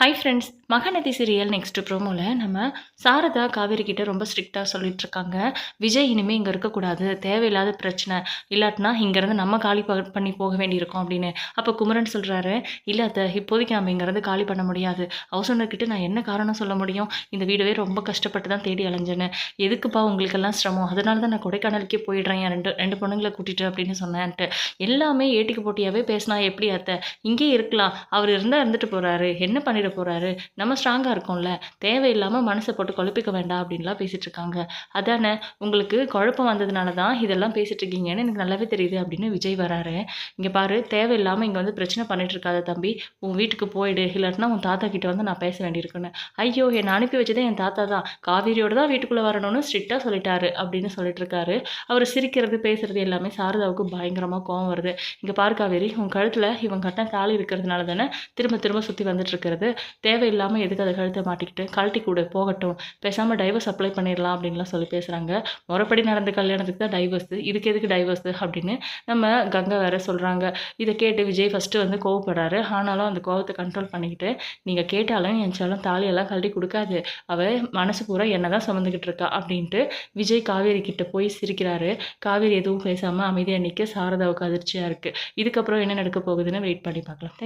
Hi friends Mahanadhi serial next ப்ரோமோவில் நம்ம சாரதா காவேரி கிட்ட ரொம்ப ஸ்ட்ரிக்டாக சொல்லிட்டு இருக்காங்க விஜய் இனிமேல் இங்கே இருக்கக்கூடாது தேவையில்லாத பிரச்சனை. இல்லாட்டினா இங்கேருந்து நம்ம காலி ப- பண்ணி போக வேண்டியிருக்கோம் அப்படின்னு. அப்போ குமரன் சொல்கிறாரு இல்லை அத்தை இப்போதைக்கு நம்ம இங்கேருந்து காலி பண்ண முடியாது. ஹவுஸ் நான் என்ன காரணம் சொல்ல முடியும்? இந்த வீடவே ரொம்ப கஷ்டப்பட்டு தான் தேடி அலைஞ்சேன்னு. எதுக்குப்பா உங்களுக்கெல்லாம் சிரமம்? அதனால தான் நான் கொடைக்கானலுக்கே போயிடுறேன். ரெண்டு ரெண்டு பொண்ணுங்களை கூட்டிட்டு அப்படின்னு சொன்னேன்ட்டு. எல்லாமே ஏட்டிக்கு போட்டியாகவே பேசினா எப்படி அத்தை? இங்கே இருக்கலாம். அவர் இருந்தால் இருந்துட்டு போகிறாரு என்ன மாறிட போகிறாரு நம்ம ஸ்ட்ராங்காக இருக்கோம்ல. தேவையில்லாமல் மனசை போட்டு குழப்பிக்க வேண்டாம் அப்படின்லாம் பேசிகிட்டு இருக்காங்க. அதானே? உங்களுக்கு குழப்பம் வந்ததுனால தான் இதெல்லாம் பேசிட்டு இருக்கீங்கன்னு எனக்கு நல்லாவே தெரியுது அப்படின்னு விஜய் வராரு. இங்கே பாரு தேவையில்லாமல் இங்கே வந்து பிரச்சனை பண்ணிட்டு இருக்காத தம்பி. உன் வீட்டுக்கு போயிடு. இல்லாட்டினா உன் தாத்தா கிட்ட வந்து நான் பேச வேண்டியிருக்குன்னு. ஐயோ என்னை அனுப்பி வச்சதே என் தாத்தா தான். காவேரியோட தான் வீட்டுக்குள்ளே வரணும்னு ஸ்ட்ரிக்டாக சொல்லிட்டாரு அப்படின்னு சொல்லிட்டு இருக்காரு. அவர் சிரிக்கிறது பேசுறது எல்லாமே சாரதாவுக்கு பயங்கரமாக கோவம் வருது. இங்கே பாரு காவேரி உன் கழுத்தில் இவன் கட்டம் தாலி இருக்கிறதுனால தானே திரும்ப திரும்ப சுற்றி வந்துட்டு இருக்கிறது. தேவையில்லாமல் எதுக்கு அதை கழுத்தை மாட்டிக்கிட்டு கழட்டி கூட போகட்டும். பேசாமல் டைவர்ஸ் அப்ளை பண்ணிடலாம் அப்படின்லாம் சொல்லி பேசுகிறாங்க முறைப்படி நடந்த கல்யாணத்துக்கு தான் டைவர்ஸ் இதுக்கு எதுக்கு டைவர்ஸ் அப்படின்னு நம்ம கங்கா வேற சொல்கிறாங்க இதை கேட்டு விஜய் ஃபஸ்ட்டு வந்து கோவப்படுறாரு. ஆனாலும் அந்த கோவத்தை கண்ட்ரோல் பண்ணிக்கிட்டு நீங்கள் கேட்டாலும் என் தாலியெல்லாம் கழட்டி கொடுக்காது. அவள் மனசு பூரா என்ன தான் சுமந்துக்கிட்டு இருக்கா? அப்படின்ட்டு விஜய் காவேரி கிட்ட போய் சிரிக்கிறாரு. காவேரி எதுவும் பேசாமல் அமைதியாக நிற்க சாரதாவுக்கு அதிர்ச்சியாக இருக்குது இதுக்கப்புறம் என்ன நடக்க போகுதுன்னு வெயிட் பண்ணி பார்க்கலாம்.